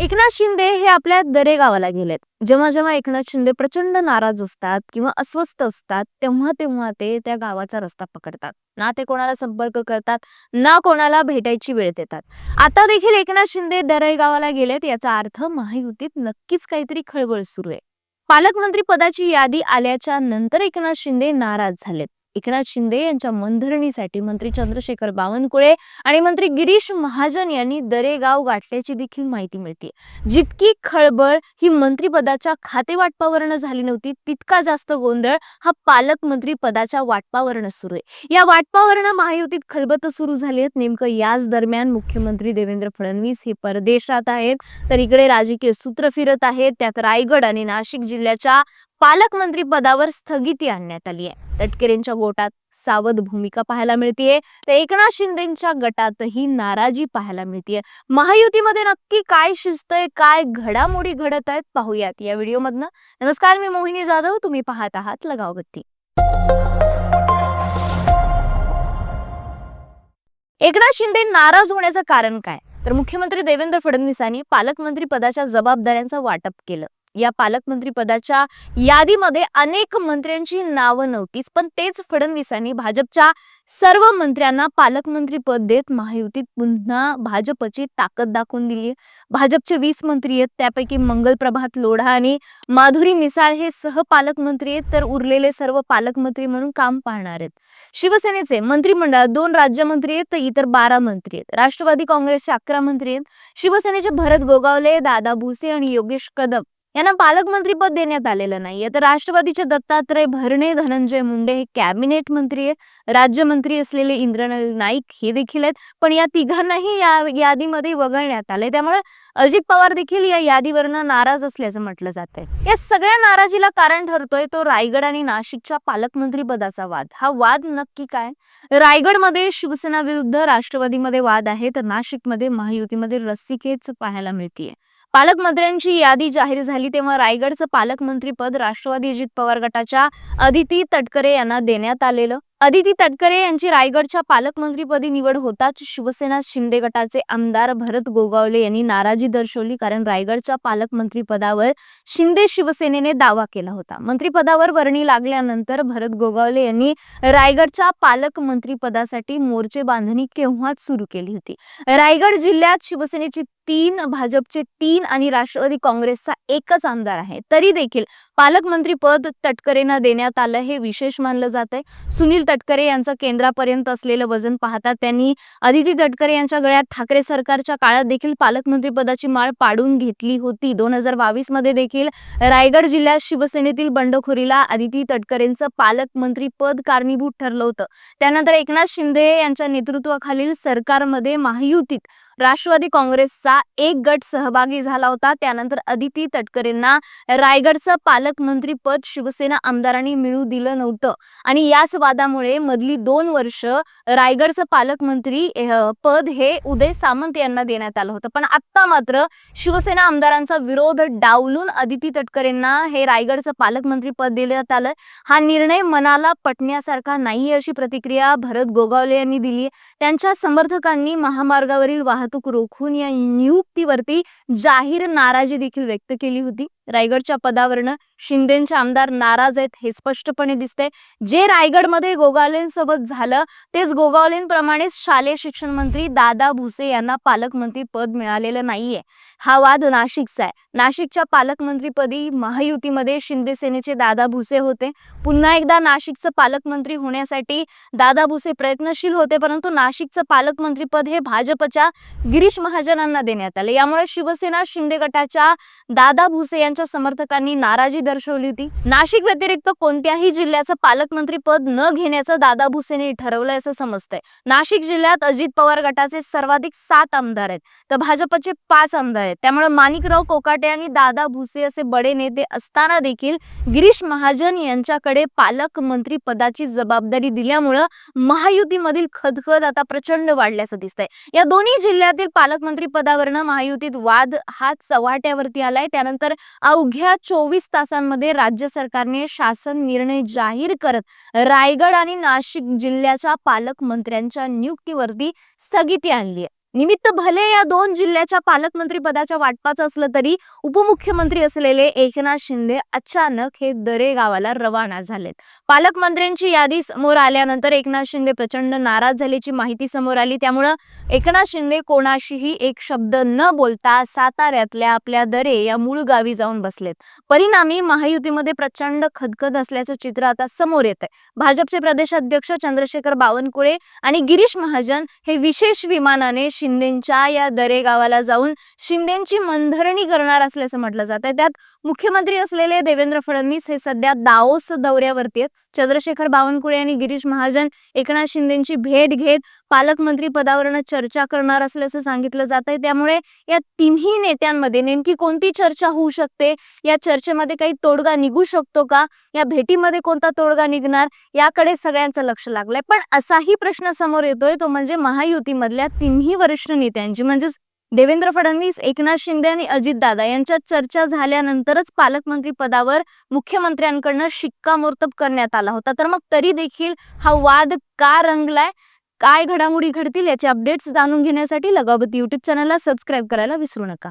एकनाथ शिंदे हे आपल्या दरे गावाला गेलेत. जेव्हा जेव्हा एकनाथ शिंदे प्रचंड नाराज असतात किंवा अस्वस्थ असतात तेव्हा तेव्हा ते त्या गावाचा रस्ता पकडतात. ना ते कोणाला संपर्क करतात ना कोणाला भेटायची वेळ देतात. आता देखील एकनाथ शिंदे दरे गावाला गेलेत याचा अर्थ महायुतीत नक्कीच काहीतरी खळबळ सुरू आहे. पालकमंत्री पदाची यादी आल्याच्यानंतर एकनाथ शिंदे नाराज झालेत. एकनाथ शिंदे यांच्या मनधरणीसाठी मंत्री चंद्रशेखर बावनकुळे आणि मंत्री गिरीश महाजन यांनी दरेगाव गाठल्याची देखील माहिती मिळते. जितकी खळबळ ही मंत्रीपदाच्या खाते वाटपावरनं झाली नव्हती तितका जास्त गोंधळ हा पालकमंत्री पदाच्या वाटपावरनं सुरू आहे. या वाटपावरनं महायुतीत खलबत सुरू झाली आहेत. नेमकं याच दरम्यान मुख्यमंत्री देवेंद्र फडणवीस हे परदेशात आहेत तर इकडे राजकीय सूत्र फिरत आहेत. त्यात रायगड आणि नाशिक जिल्ह्याच्या पालकमंत्री पदावर स्थगिती आणण्यात आली आहे. तटकरेंच्या गोटात सावध भूमिका पाहायला मिळतीये. तर एकनाथ शिंदेच्या गटातही नाराजी पाहायला मिळतीये. महायुतीमध्ये नक्की काय शिस्त काय घडामोडी घडत आहेत पाहूयात या व्हिडिओ मधनं नमस्कार मी मोहिनी जाधव. तुम्ही पाहत आहात लगावबत्ती एकनाथ शिंदे नाराज होण्याचं कारण काय? तर मुख्यमंत्री देवेंद्र फडणवीसांनी पालकमंत्री पदाच्या जबाबदाऱ्यांचं वाटप केलं. या पालकमंत्री पदाच्या यादीमध्ये अनेक मंत्र्यांची नावं नव्हतीच पण तेच फडणवीसांनी भाजपच्या सर्व मंत्र्यांना पालकमंत्री पद देत महायुतीत पुन्हा भाजपची ताकद दाखवून दिली भाजपचे वीस मंत्री आहेत त्यापैकी मंगल प्रभात लोढा आणि माधुरी मिसाळ हे सहपालकमंत्री आहेत तर उरलेले सर्व पालकमंत्री म्हणून काम पाहणार आहेत. शिवसेनेचे मंत्रिमंडळात दोन राज्यमंत्री आहेत तर इतर बारा मंत्री आहेत. राष्ट्रवादी काँग्रेसचे अकरा मंत्री आहेत. शिवसेनेचे भरत गोगावले दादा भुसे आणि योगेश कदम. यांना पालकमंत्रीपद देण्यात आलेलं नाहीये. तर राष्ट्रवादीचे दत्तात्रय भरणे धनंजय मुंडे हे कॅबिनेट मंत्री आहे राज्यमंत्री असलेले इंद्रनल नाईक हे देखील आहेत. पण या तिघांनाही या यादीमध्ये वगळण्यात आले त्यामुळे अजित पवार देखील या यादीवरनं नाराज असल्याचं म्हटलं जात आहे या सगळ्या नाराजीला कारण ठरतोय तो रायगड आणि नाशिकच्या पालकमंत्री पदाचा वाद. हा वाद नक्की काय? रायगडमध्ये शिवसेना विरुद्ध राष्ट्रवादीमध्ये वाद आहे तर नाशिकमध्ये महायुतीमध्ये रस्सीखेच पाहायला मिळतीये. पालकमंत्र्यांची यादी जाहीर झाली तेव्हा रायगडचं पालकमंत्रीपद राष्ट्रवादी अजित पवार गटाच्या अदिती तटकरे यांना देण्यात आलेलं. अदिती तटकरे यांची रायगडच्या पालकमंत्रीपदी निवड होताच शिवसेना शिंदे गटाचे आमदार भरत गोगावले यांनी नाराजी दर्शवली कारण रायगडच्या पालकमंत्रीपदावर शिंदे शिवसेनेने दावा केला होता. मंत्रीपदावर वर्णी लागल्यानंतर भरत गोगावले यांनी रायगडच्या पालकमंत्रीपदासाठी मोर्चे बांधणी केव्हाच सुरू केली होती. रायगड जिल्ह्यात शिवसेनेची तीन भाजपचे तीन आणि राष्ट्रवादी काँग्रेसचा एकच आमदार आहे. तरी देखील पालकमंत्री पद तटकरेंना देण्यात आलं हे विशेष मानलं जात आहे सुनील तटकरे यांचं केंद्रापर्यंत असलेलं वजन पाहता त्यांनी अदिती तटकरे यांच्या गळ्यात ठाकरे सरकारच्या काळात देखील पालकमंत्री पदाची माळ पाडून घेतली होती. दोन हजार बावीसमध्ये देखील रायगड जिल्ह्यात शिवसेनेतील बंडखोरीला अदिती तटकरेंचं पालकमंत्री पद कारणीभूत ठरलं होतं. त्यानंतर एकनाथ शिंदे यांच्या नेतृत्वाखालील सरकारमध्ये महायुतीत राष्ट्रवादी काँग्रेसचा एक गट सहभागी झाला होता. त्यानंतर अदिती तटकरेंना रायगडचं पालकमंत्री पद शिवसेना आमदारांनी मिळू दिलं नव्हतं. आणि याच वादामुळे मधली दोन वर्ष रायगडचं पालकमंत्री पद हे उदय सामंत यांना देण्यात आलं होतं. पण आता मात्र शिवसेना आमदारांचा विरोध डावलून अदिती तटकरेंना हे रायगडचं पालकमंत्री पद देण्यात आलं. हा निर्णय मनाला पटण्यासारखा नाही अशी प्रतिक्रिया भरत गोगावले यांनी दिली. त्यांच्या समर्थकांनी महामार्गावरील वाहतूक रोखून या नियुक्तीवरती जाहीर नाराजी देखील व्यक्त केली होती. रायगडच्या पदावरनं शिंदेचे आमदार नाराज आहेत हे स्पष्टपणे दिसते जे रायगडमध्ये गोगावलेंसोबत झालं तेच गोगावलेंप्रमाणेच शालेय शिक्षण मंत्री दादा भुसे यांना पालकमंत्री पद मिळालेलं नाहीये. हा वाद नाशिकचा आहे. नाशिकच्या पालकमंत्रीपदी महायुतीमध्ये शिंदे सेनेचे दादा भुसे होते. पुन्हा एकदा नाशिकचं पालकमंत्री होण्यासाठी दादा भुसे प्रयत्नशील होते परंतु नाशिकचं पालकमंत्री पद हे भाजपच्या गिरीश महाजनांना देण्यात आले. यामुळे शिवसेना शिंदे गटाच्या दादा भुसे यांच्या समर्थकांनी नाराजी दर्शवली होती. नाशिक व्यतिरिक्त कोणत्याही जिल्ह्याचं पालकमंत्री पद न घेण्याचं दादा भुसेने ठरवलंय असं समजतंय. नाशिक जिल्ह्यात अजित पवार गटाचे सर्वाधिक सात आमदार आहेत. तर भाजपचे पाच आमदार आहेत. त्यामुळे माणिकराव कोकाटे आणि दादा भुसे असे बडे नेते असताना देखील गिरीश महाजन यांच्याकडे पालकमंत्री पदाची जबाबदारी दिल्यामुळं महायुतीमधील खदखद आता प्रचंड वाढल्याचं दिसतंय. या दोन्ही जिल्ह्यातील पालकमंत्री पदावरनं महायुतीत वाद हा चव्हाट्यावरती आलाय. त्यानंतर अवघ्या चोवीस तासांमध्ये राज्य सरकारने शासन निर्णय जाहीर करत रायगड आणि नाशिक जिल्ह्याच्या पालकमंत्र्यांच्या नियुक्तीवरती स्थगिती आणली आहे. निमित्त भले या दोन जिल्ह्याच्या पालकमंत्री पदाच्या वाटपाचं असलं तरी उपमुख्यमंत्री असलेले एकनाथ शिंदे अचानक हे दरे गावाला रवाना झालेत. पालकमंत्र्यांची यादी समोर आल्यानंतर एकनाथ शिंदे प्रचंड नाराज झाल्याची माहिती समोर आली. त्यामुळं एकनाथ शिंदे कोणाशीही एक शब्द न बोलता साताऱ्यातल्या आपल्या दरे या मूळ गावी जाऊन बसलेत. परिणामी महायुतीमध्ये प्रचंड खदखद असल्याचं चित्र आता समोर येत आहे भाजपचे प्रदेशाध्यक्ष चंद्रशेखर बावनकुळे आणि गिरीश महाजन हे विशेष विमानाने शिंदेच्या या दरे गावाला जाऊन शिंदेची मनधरणी करणार असल्याचं म्हटलं जात आहे त्यात मुख्यमंत्री असलेले देवेंद्र फडणवीस हे सध्या दाओस दौऱ्यावरती आहेत. चंद्रशेखर बावनकुळे आणि गिरीश महाजन एकनाथ शिंदेची भेट घेत पालकमंत्री पदावरनं चर्चा करणार असल्याचं सांगितलं जात आहे. त्यामुळे या तिन्ही नेत्यांमध्ये नेमकी कोणती चर्चा होऊ शकते? या चर्चेमध्ये काही तोडगा निघू शकतो का? या भेटीमध्ये कोणता तोडगा निघणार? याकडे सगळ्यांचं लक्ष लागलंय. पण असाही प्रश्न समोर येतोय तो म्हणजे महायुतीमधल्या तिन्ही वरिष्ठ नेत्यांची म्हणजेच देवेंद्र फडणवीस एकनाथ शिंदे आणि अजितदादा यांच्यात चर्चा झाल्यानंतरच पालकमंत्री पदावर मुख्यमंत्र्यांकडनं शिक्कामोर्तब करण्यात आला होता. तर मग तरी देखील हा वाद का रंगलाय? काय घडामोडी घडतील? याचे अपडेट्स जाणून घेण्यासाठी लगावती युट्यूब चॅनलला सबस्क्राईब करायला विसरू नका.